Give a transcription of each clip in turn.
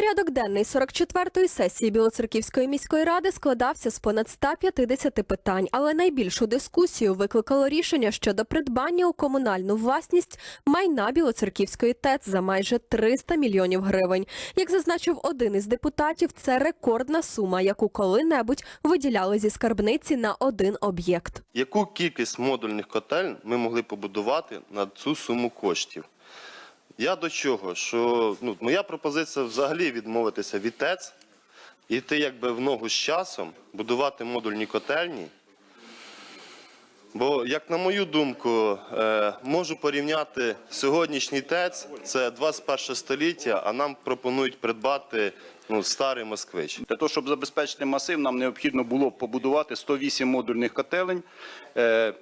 Порядок денний 44-ї сесії Білоцерківської міської ради складався з понад 150 питань, але найбільшу дискусію викликало рішення щодо придбання у комунальну власність майна Білоцерківської ТЕЦ за майже 300 мільйонів гривень. Як зазначив один із депутатів, це рекордна сума, яку коли-небудь виділяли зі скарбниці на один об'єкт. Яку кількість модульних котель ми могли побудувати на цю суму коштів? Я до чого? Що ну, моя пропозиція взагалі відмовитися від ТЕЦ, і йти якби в ногу з часом, будувати модульні котельні. Бо, як на мою думку, е, можу порівняти сьогоднішній ТЕЦ, це 21 століття, а нам пропонують придбати ну, старий москвич. Для того, щоб забезпечити масив, нам необхідно було побудувати 108 модульних котелень, е,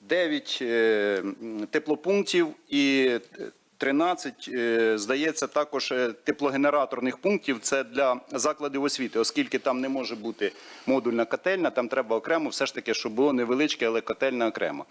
9 е, теплопунктів і 13, е, здається, також е, теплогенераторних пунктів. Це для закладів освіти, оскільки там не може бути модульна котельня, там треба окремо, все ж таки, щоб було невеличке, але котельня окремо.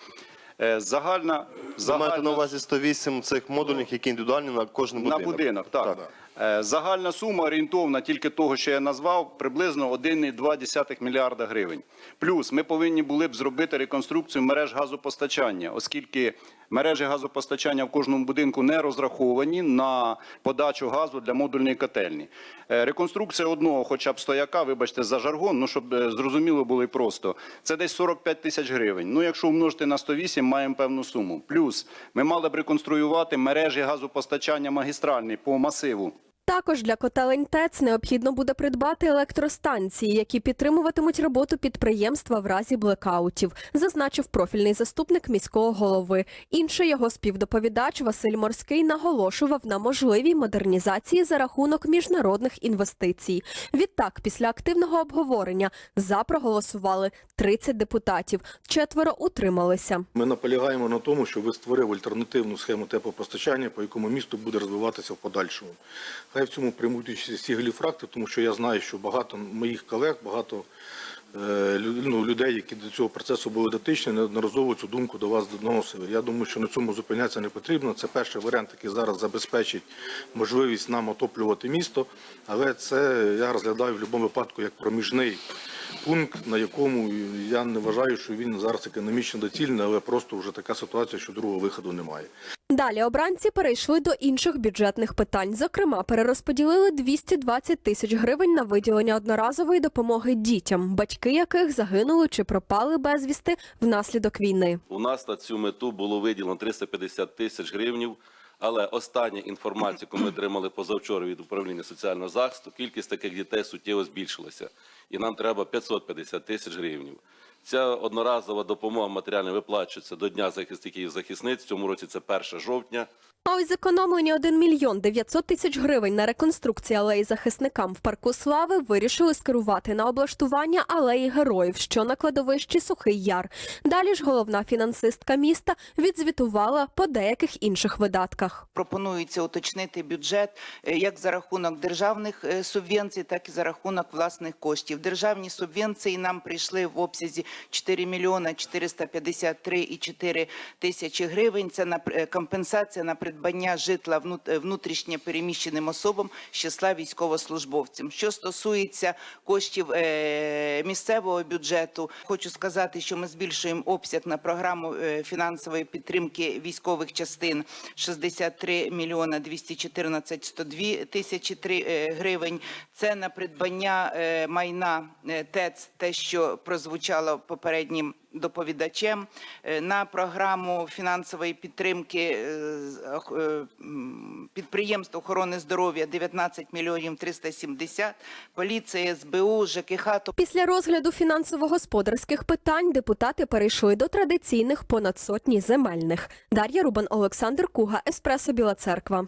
Е, Загальна, Ви маєте на загальна увазі 108 цих модульних, які індивідуальні на кожен будинок? на будинок, так. Е, Загальна сума орієнтовна тільки того, що я назвав, приблизно 1,2 мільярда гривень. Плюс ми повинні були б зробити реконструкцію мереж газопостачання, оскільки мережі газопостачання в кожному будинку не розраховані на подачу газу для модульної котельні. Е, Реконструкція одного, хоча б стояка, вибачте за жаргон, ну щоб е, зрозуміло було і просто, це десь 45 тисяч гривень. Ну, якщо умножити на 108, маємо певну суму. Плюс ми мали б реконструювати мережі газопостачання магістральні по масиву. Також для котелень ТЕЦ необхідно буде придбати електростанції, які підтримуватимуть роботу підприємства в разі блекаутів, зазначив профільний заступник міського голови. Інший його співдоповідач Василь Морський наголошував на можливій модернізації за рахунок міжнародних інвестицій. Відтак, після активного обговорення за проголосували 30 депутатів, четверо утрималися. Ми наполягаємо на тому, щоб ви створив альтернативну схему теплопостачання, по якому місто буде розвиватися в подальшому. Хай в цьому приймуть участь всі голіфракти, тому що я знаю, що багато моїх колег, багато е, ну, людей, які до цього процесу були дотичні, неодноразово цю думку до вас доносили. Я думаю, що на цьому зупинятися не потрібно. Це перший варіант, який зараз забезпечить можливість нам отоплювати місто, але це я розглядаю в будь-якому випадку як проміжний пункт, на якому я не вважаю, що він зараз економічно доцільний, але просто вже така ситуація, що другого виходу немає. Далі обранці перейшли до інших бюджетних питань. Зокрема, перерозподілили 220 тисяч гривень на виділення одноразової допомоги дітям, батьки яких загинули чи пропали безвісти внаслідок війни. У нас на цю мету було виділено 350 тисяч гривнів. Але остання інформація, яку ми отримали позавчора від управління соціального захисту, кількість таких дітей суттєво збільшилася, і нам треба 550 тисяч гривень. Ця одноразова допомога матеріально виплачується до Дня захисників і захисниць. В цьому році це 1 жовтня. А ось зекономлені 1 мільйон 900 тисяч гривень на реконструкцію алеї захисникам в парку слави вирішили скерувати на облаштування алеї героїв, що на кладовищі Сухий Яр. Далі ж головна фінансистка міста відзвітувала по деяких інших видатках. Пропонується уточнити бюджет е, як за рахунок державних е, субвенцій, так і за рахунок власних коштів. Державні субвенції нам прийшли в обсязі 4 мільйона 453,4 тисячі гривень. Це на е, компенсація на придбання житла е, внутрішньо переміщеним особам з числа військовослужбовцям. Що стосується коштів е, місцевого бюджету, хочу сказати, що ми збільшуємо обсяг на програму фінансової підтримки військових частин 63 мільйона 214 102 тисячі три, е, гривень. Це на придбання майна ТЕЦ, те, що прозвучало попереднім доповідачем, Е, на програму фінансової підтримки е, е, підприємств охорони здоров'я 19 мільйонів 370, поліція, СБУ, ЖКХ, Після розгляду фінансово-господарських питань депутати перейшли до традиційних понад сотні земельних. Дар'я Рубан, Олександр Куга, Еспресо Біла Церква.